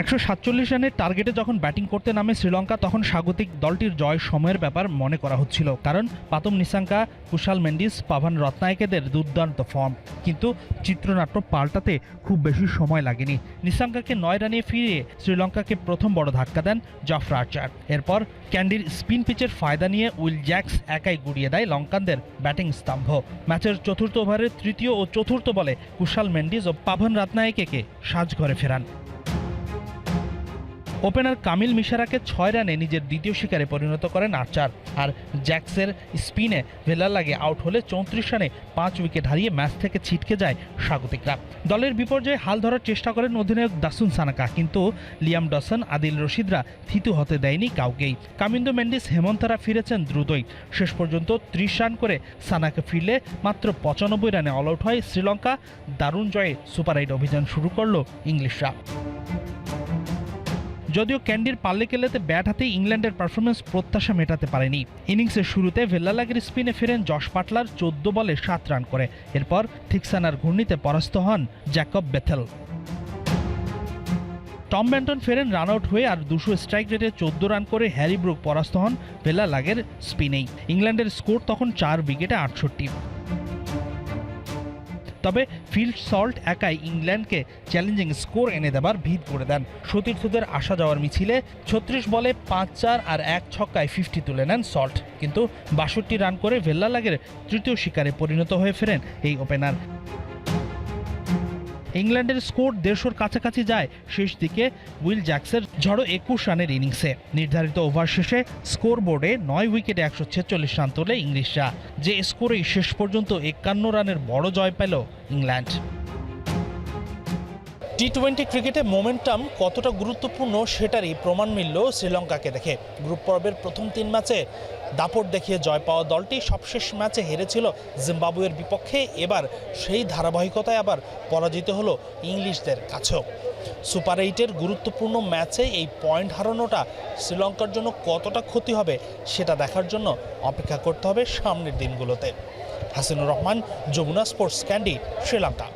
একশো সাতচল্লিশ রানের টার্গেটে যখন ব্যাটিং করতে নামে শ্রীলঙ্কা, তখন স্বাগতিক দলটির জয় সময়ের ব্যাপার মনে করা হচ্ছিল। কারণ পাতম নিসাঙ্কা কুশাল মেন্ডিস, পাভান রত্নায়কেদের দুর্দান্ত ফর্ম কিন্তু চিত্রনাট্য পাল্টাতে খুব বেশি সময় লাগেনি। নিসাঙ্কাকে নয় রানে ফিরিয়ে শ্রীলঙ্কাকে প্রথম বড় ধাক্কা দেন জাফরা আর্চার। এরপর ক্যান্ডির স্পিন পিচের ফায়দা নিয়ে উইল জ্যাক্স একাই গুড়িয়ে দেয় লঙ্কানদের ব্যাটিং স্তম্ভ। ম্যাচের চতুর্থ ওভারের তৃতীয় ও চতুর্থ বলে কুশাল মেন্ডিস ও পাভান রত্নায়কেকে সাজঘরে ফেরান। ওপেনার কামিল মিশারাকে ছয় রানে নিজের দ্বিতীয় শিকারে পরিণত করেন আর্চার। আর জ্যাক্সের স্পিনে ভেলার লাগে আউট হলে চৌত্রিশ রানে পাঁচ উইকেট হারিয়ে ম্যাচ থেকে ছিটকে যায় স্বাগতিকরা। দলের বিপর্যয়ে হাল ধরার চেষ্টা করেন অধিনায়ক দাসুন সানাকা, কিন্তু লিয়াম ডসন, আদিল রশিদরা থিতু হতে দেয়নি কাউকেই। কামিন্দো মেন্ডিস হেমন্তরা ফিরেছেন দ্রুতই। শেষ পর্যন্ত ত্রিশ রান করে সানাকে ফিরলে মাত্র পঁচানব্বই রানে অল আউট হয় শ্রীলঙ্কা। দারুণ জয়ে সুপার এইট অভিযান শুরু করল ইংলিশরা। যদিও ক্যান্ডির পাল্লে কেলেতে ব্যাট হাতে ইংল্যান্ডের পারফরমেন্স প্রত্যাশা মেটাতে পারেনি। ইনিংসের শুরুতে ভেল্লালাগের স্পিনে ফেরেন জশ পাটলার, চোদ্দ বলে সাত রান করে। এরপর থিকসানার ঘূর্ণিতে পরাস্ত হন জ্যাকব বেথেল। টম ব্যান্টন ফেরেন রান আউট হয়ে আর দুশো স্ট্রাইক রেটে চোদ্দ রান করে হ্যারি ব্রুক পরাস্ত হন ভেল্লালাগের স্পিনেই। ইংল্যান্ডের স্কোর তখন চার উইকেটে আটষট্টি। তবে ফিল্ড সল্ট একাই ইংল্যান্ডকে চ্যালেঞ্জিং স্কোর এনে দেবার ভিত করে দেন। সতীর্থদের আসা যাওয়ার মিছিলে ছত্রিশ বলে পাঁচ চার আর এক ছক্কায় ফিফটি তুলে নেন সল্ট। কিন্তু বাষট্টি রান করে ভেল্লালাগের তৃতীয় শিকারে পরিণত হয়ে ফেরেন এই ওপেনার। ইংল্যান্ডের স্কোর দেড়শোর কাছাকাছি যায় শেষ দিকে উইল জ্যাক্সের ঝড়ো একুশ রানের ইনিংসে। নির্ধারিত ওভার শেষে স্কোর বোর্ডে নয় উইকেটে একশো ছেচল্লিশ রান তোলে ইংলিশরা। যে স্কোরেই শেষ পর্যন্ত একান্ন রানের বড় জয় পেল ইংল্যান্ড। টি টোয়েন্টি ক্রিকেটে মোমেন্টাম কতটা গুরুত্বপূর্ণ সেটারই প্রমাণ মিলল শ্রীলঙ্কাকে দেখে। গ্রুপ পর্বের প্রথম তিন ম্যাচে দাপট দেখিয়ে জয় পাওয়া দলটি সবশেষ ম্যাচে হেরেছিল জিম্বাবুয়ের বিপক্ষে। এবার সেই ধারাবাহিকতায় আবার পরাজিত হলো ইংলিশদের কাছেও। সুপার এইটের গুরুত্বপূর্ণ ম্যাচে এই পয়েন্ট হারানোটা শ্রীলঙ্কার জন্য কতটা ক্ষতি হবে সেটা দেখার জন্য অপেক্ষা করতে হবে সামনের দিনগুলোতে। হাসিনুর রহমান, যমুনা স্পোর্টস ক্যান্ডি, শ্রীলঙ্কা।